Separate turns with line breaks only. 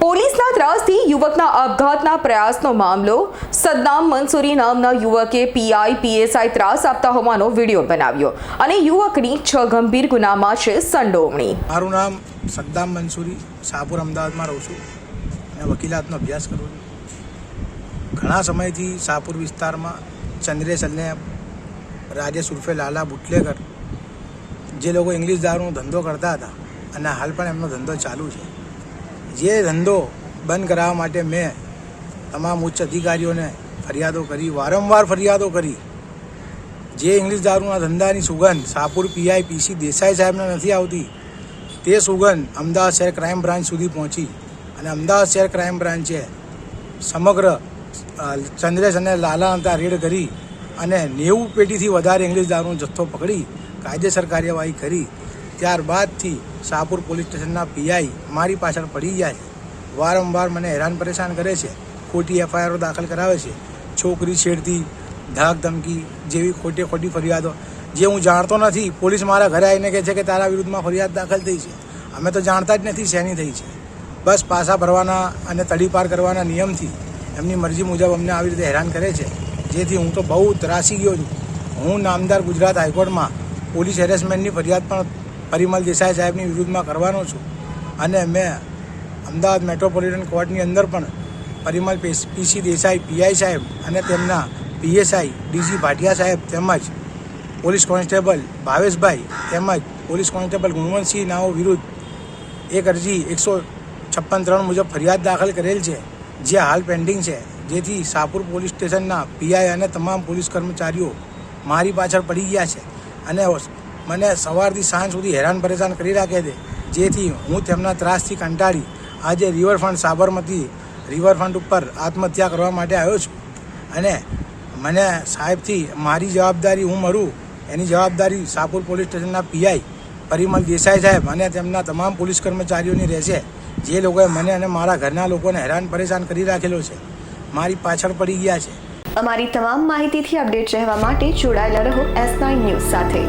પોલીસના ત્રાસથી યુવકના આપઘાતના પ્રયાસનો મામલો. સદ્દામ મંસૂરી નામના યુવકે પીઆઈ, પીએસઆઈ ત્રાસ આપતા હોવાનો વીડિયો બનાવ્યો અને યુવકની છ ગંભીર ગુનામાં છે સંડોવણી.
મારું નામ સદ્દામ મંસૂરી, શાહપુર અમદાવાદમાં રહું છું. અને વકીલાતનો અભ્યાસ કરું છું. ઘણા સમયથી શાહપુર વિસ્તારમાં ચંદ્રેશ અને રાજેશ ઉર્ફે લાલા બુટલેકર જે લોકો ઇંગ્લિશ દારૂનો ધંધો કરતા હતા અને હાલ પણ એમનો ધંધો ચાલુ છે. જે ધંધો બંધ કરાવવા માટે મેં તમામ ઉચ્ચ અધિકારીઓને ફરિયાદો કરી, વારંવાર ફરિયાદો કરી. જે ઇંગ્લિશ દારૂના ધંધાની સુગંધ સાપુર પીઆઈ પીસી દેસાઈ સાહેબને નથી આવતી, તે સુગંધ અમદાવાદ શહેર ક્રાઇમ બ્રાન્ચ સુધી પહોંચી. અને અમદાવાદ શહેર ક્રાઇમ બ્રાન્ચે સમગ્ર ચંદ્રેશ અને લાલા અંતા રેડ કરી અને નેવું પેટીથી વધારે ઇંગ્લિશ દારૂનો જથ્થો પકડી, કાયદેસર કાર્યવાહી કરી. ત્યારબાદથી શાહપુર પોલીસ સ્ટેશનના પીઆઈ મારી પાછળ પડી જાય છે. વારંવાર મને હેરાન પરેશાન કરે છે. ખોટી એફઆઈઆરો દાખલ કરાવે છે. છોકરી છેડતી, ધાક ધમકી જેવી ખોટી ખોટી ફરિયાદો. જે હું જાણતો નથી, પોલીસ મારા ઘરે આવીને કહે છે કે તારા વિરુદ્ધમાં ફરિયાદ દાખલ થઈ છે. અમે તો જાણતા જ નથી શેની થઈ છે. બસ પાસા ભરવાના અને તડીપાર કરવાના નિયમથી એમની મરજી મુજબ અમને આવી રીતે હેરાન કરે છે. જેથી હું તો બહુ ત્રાસી ગયો છું. હું નામદાર ગુજરાત હાઈકોર્ટમાં પોલીસ હેરેસમેન્ટની ફરિયાદ પણ પરિમલ દેસાઈ સાહેબની વિરુદ્ધમાં કરવાનો છું. અને મેં અમદાવાદ મેટ્રોપોલિટન કોર્ટની અંદર પણ પરિમલ પીસ- દેસાઈ, પીઆઈ સાહેબ અને તેમના પીએસઆઈ ડીજી ભાટિયા સાહેબ તેમજ પોલીસ કોન્સ્ટેબલ ભાવેશભાઈ તેમજ પોલીસ કોન્સ્ટેબલ ગુણવંતસિંહ નાઓ વિરુદ્ધ એક અરજી એકસો છપ્પન ત્રણ મુજબ ફરિયાદ દાખલ કરેલ છે, જે હાલ પેન્ડિંગ છે. જેથી શાહપુર પોલીસ સ્ટેશનના પીઆઈ અને તમામ પોલીસ કર્મચારીઓ મારી પાછળ પડી ગયા છે અને મને સવારથી સાંજ સુધી હેરાન પરેશાન કરી રાખે છે. જેથી હું તેમના ત્રાસથી કંટાળી આજે રિવરફ્રન્ટ સાબરમતી રિવરફ્રન્ટ ઉપર આત્મહત્યા કરવા માટે આવ્યો છું. અને મને સાહેબથી મારી જવાબદારી હું મરું, એની જવાબદારી સાપુર પોલીસ સ્ટેશનના પીઆઈ પરિમલ દેસાઈ સાહેબ અને તેમના તમામ પોલીસ કર્મચારીઓની રહેશે. જે લોકોએ મને અને મારા ઘરના લોકોને હેરાન પરેશાન કરી રાખેલો છે. મારી પાછળ પડી ગયા છે.
અમારી તમામ માહિતીથી અપડેટ રહેવા માટે જોડાયેલા રહો એસ નાઇન ન્યૂઝ સાથે.